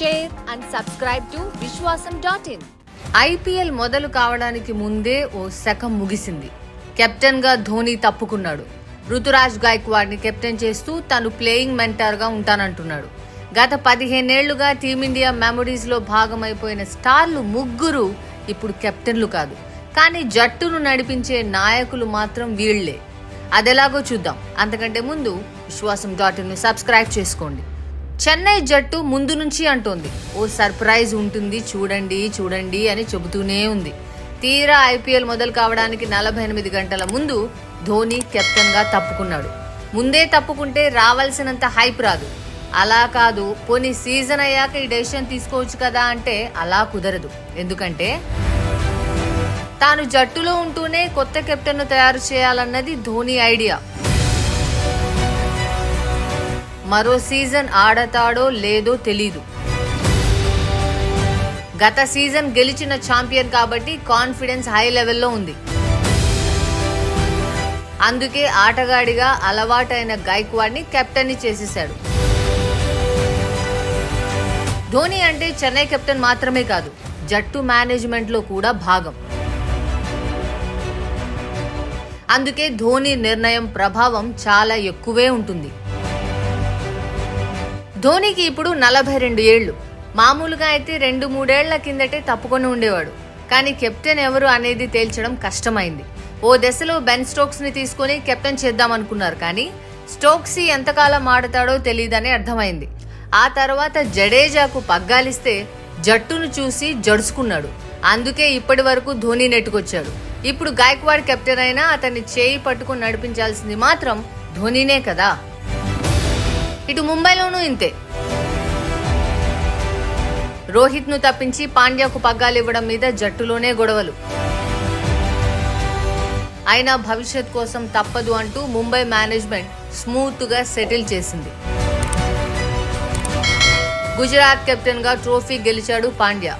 Share and subscribe to Viswasam dot in IPL మొదలు కావడానికి ముందే ఓ శకం ముగిసింది. కెప్టెన్గా ధోని తప్పుకున్నాడు. ఋతురాజ్ గాయక్వాడ్ని కెప్టెన్ చేస్తూ తను ప్లేయింగ్ మెంటర్గా ఉంటానంటున్నాడు. గత పదిహేనేళ్ళుగా టీమిండియా మెమరీస్లో భాగమైపోయిన స్టార్లు ముగ్గురు ఇప్పుడు కెప్టెన్లు కాదు. కానీ జట్టును నడిపించే నాయకులు మాత్రం వీళ్ళే అదెలాగో చూద్దాం. అంతకంటే ముందు విశ్వాసం డాట్ ఇన్ సబ్స్క్రైబ్ చేసుకోండి. చెన్నై జట్టు ముందు నుంచి అంటోంది. ఓ సర్ప్రైజ్ ఉంటుంది చూడండి చూడండి అని చెబుతూనే ఉంది. తీరా ఐపీఎల్ మొదలు కావడానికి నలభై ఎనిమిది గంటల ముందు ధోని కెప్టెన్గా తప్పుకున్నాడు. ముందే తప్పుకుంటే రావాల్సినంత హైప్ రాదు. అలా కాదు పోనీ సీజన్ అయ్యాక ఈ డెసిషన్ తీసుకోవచ్చు కదా అంటే అలా కుదరదు. ఎందుకంటే తాను జట్టులో ఉంటూనే కొత్త కెప్టెన్ను తయారు చేయాలన్నది ధోని ఐడియా. మరో సీజన్ ఆడతాడో లేదో తెలీదు. గత సీజన్ గెలిచిన ఛాంపియన్ కాబట్టి కాన్ఫిడెన్స్ హై లెవెల్లో ఉంది. అందుకే ఆటగాడిగా అలవాటైన గైక్వాడ్ని కెప్టెన్ని చేసేశాడు. ధోని అంటే చెన్నై కెప్టెన్ మాత్రమే కాదు జట్టు మేనేజ్మెంట్లో కూడా భాగం. అందుకే ధోని నిర్ణయం ప్రభావం చాలా ఎక్కువే ఉంటుంది. ధోనికి ఇప్పుడు నలభై రెండు ఏళ్ళు. మామూలుగా అయితే రెండు మూడేళ్ళ కిందటే తప్పుకొని ఉండేవాడు. కానీ కెప్టెన్ ఎవరు అనేది తేల్చడం కష్టమైంది. ఓ దశలో బెన్ స్టోక్స్ని తీసుకొని కెప్టెన్ చేద్దామనుకున్నారు కానీ స్టోక్సీ ఎంతకాలం ఆడతాడో తెలియదని అర్థమైంది. ఆ తర్వాత జడేజాకు పగ్గాలిస్తే జట్టును చూసి జడుచుకున్నాడు. అందుకే ఇప్పటి వరకు ధోని నెట్టుకొచ్చాడు. ఇప్పుడు గాయక్వాడ్ కెప్టెన్ అయినా అతన్ని చేయి పట్టుకుని నడిపించాల్సింది మాత్రం ధోనీనే కదా. ఇటు ముంబైలోనూ ఇంతే. రోహిత్ను తప్పించి పాండ్యాకు పగ్గాలు ఇవ్వడం మీద జట్టులోనే గొడవలు. అయినా భవిష్యత్ కోసం తప్పదు అంటూ ముంబై మేనేజ్మెంట్ స్మూత్గా సెటిల్ చేసింది. గుజరాత్ కెప్టెన్గా ట్రోఫీ గెలిచాడు పాండ్యా.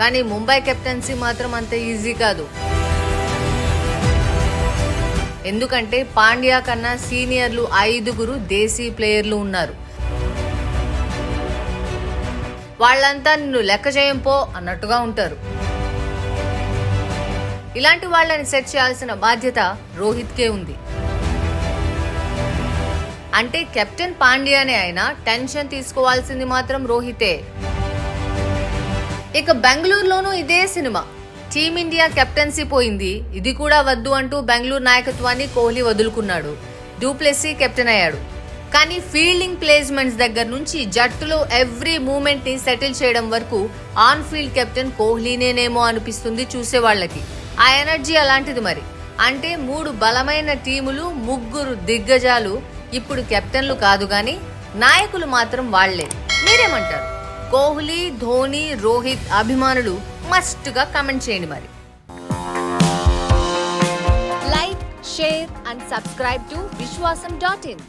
కానీ ముంబై కెప్టెన్సీ మాత్రం అంత ఈజీ కాదు. ఎందుకంటే పాండ్యా కన్నా సీనియర్లు ఐదుగురు దేశీ ప్లేయర్లు ఉన్నారు. వాళ్ళంతా నిన్ను లెక్క చేయంపో అన్నట్టుగా ఉంటారు. ఇలాంటి వాళ్ళని సెట్ చేయాల్సిన బాధ్యత రోహిత్కే ఉంది. అంటే కెప్టెన్ పాండ్యానే అయినా టెన్షన్ తీసుకోవాల్సింది మాత్రం రోహితే. ఇక బెంగళూరులోనూ ఇదే సినిమా. టీమిండియా కెప్టెన్సీ పోయింది. ఇది కూడా వద్దు అంటూ బెంగళూరు నాయకత్వాన్ని కోహ్లీ వదులుకున్నాడు. డూప్లెసీ కెప్టెన్ అయ్యాడు. కానీ ఫీల్డింగ్ ప్లేస్మెంట్స్ దగ్గర నుంచి జట్టులో ఎవ్రీ మూమెంట్ని సెటిల్ చేయడం వరకు ఆన్ ఫీల్డ్ కెప్టెన్ కోహ్లీనేనేమో అనిపిస్తుంది చూసే వాళ్ళకి ఆ ఎనర్జీ అలాంటిది మరి. అంటే మూడు బలమైన టీములు ముగ్గురు దిగ్గజాలు ఇప్పుడు కెప్టెన్లు కాదు గాని నాయకులు మాత్రం వాళ్ళే. మీరేమంటారు? కోహ్లీ ధోని రోహిత్ అభిమానులు మస్ట్గా కమెంట్ చేయండి మరి. Like share and subscribe to Vishwasam dot in.